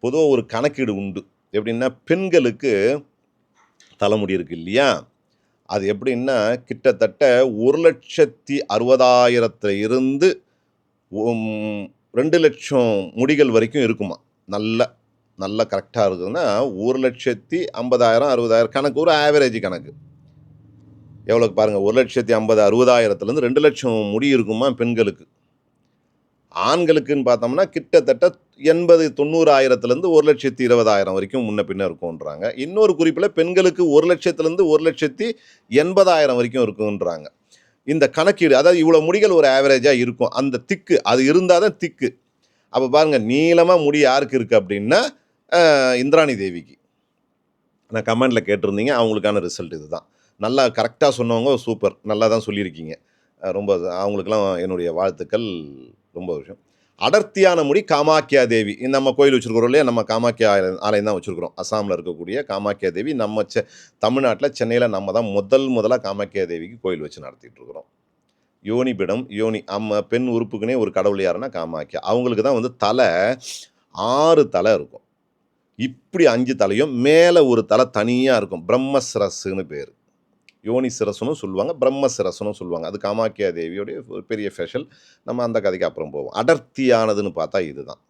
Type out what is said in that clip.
பொதுவாக ஒரு கணக்கீடு உண்டு. எப்படின்னா பெண்களுக்கு தலைமுடி இருக்குது இல்லையா? அது எப்படின்னா கிட்டத்தட்ட ஒரு லட்சத்தி அறுபதாயிரத்துல இருந்து ரெண்டு லட்சம் முடிகள் வரைக்கும் இருக்குமா? நல்ல நல்ல கரெக்டாக இருக்குதுன்னா ஒரு லட்சத்தி ஐம்பதாயிரம் அறுபதாயிரம் கணக்கு ஒரு ஆவரேஜ் கணக்கு. எவ்வளோக்கு பாருங்கள் ஒரு லட்சத்தி ஐம்பது அறுபதாயிரத்துலேருந்து ரெண்டு லட்சம் முடி இருக்குமா பெண்களுக்கு? ஆண்களுக்குன்னு பார்த்தோம்னா கிட்டத்தட்ட எண்பது தொண்ணூறாயிரத்துலேருந்து ஒரு லட்சத்தி இருபதாயிரம் வரைக்கும் முன்ன பின்ன இருக்கும்ன்றாங்க. இன்னொரு குறிப்பில் பெண்களுக்கு ஒரு லட்சத்துலேருந்து ஒரு லட்சத்தி எண்பதாயிரம் வரைக்கும் இருக்குன்றாங்க இந்த கணக்கீடு அதாவது இவ்வளோ முடிகள் ஒரு ஆவரேஜாக இருக்கும். அந்த திக்கு அது இருந்தால் தான் திக்கு. அப்போ பாருங்கள் நீளமாக முடி யாருக்கு இருக்குது அப்படின்னா இந்திராணி தேவிக்கு. நான் கமெண்டில் கேட்டிருந்தீங்க அவங்களுக்கான ரிசல்ட் இதுதான் நல்லா கரெக்டாக சொன்னவங்க சூப்பர். நல்லா தான் சொல்லியிருக்கீங்க. ரொம்ப அவங்களுக்கெல்லாம் என்னுடைய வாழ்த்துக்கள். ரொம்ப விஷயம். அடர்த்தியான முடி காமாக்கியா தேவி. இந்த நம்ம கோயில் வச்சுருக்கிறோம் இல்லையா? நம்ம காமாக்கியா ஆலயம் ஆலயம் தான் வச்சுருக்கிறோம். அசாமில் இருக்கக்கூடிய காமாக்கியா தேவி. நம்ம செ தமிழ்நாட்டில் சென்னையில் நம்ம தான் முதல் முதலாக காமாக்கியா தேவிக்கு கோயில் வச்சு நடத்திட்டு இருக்கிறோம் யோனிபிடம் யோனி அம்ம பெண் உறுப்புக்குனே ஒரு கடவுள் யாருன்னா காமாக்கியா. அவங்களுக்கு தான் வந்து தலை ஆறு தலை இருக்கும். இப்படி அஞ்சு தலையும் மேலே ஒரு தலை தனியாக இருக்கும். பிரம்மசிரஸ்ன்னு பேர். யோனி சிரசனும் சொல்லுவாங்க பிரம்ம சிரசனும் சொல்லுவாங்க. அது காமாக்கியா தேவியோடைய ஒரு பெரிய ஸ்பெஷல் நம்ம அந்த கதைக்கு அப்புறம் போவோம். அடர்த்தியானதுன்னு பார்த்தா இதுதான்.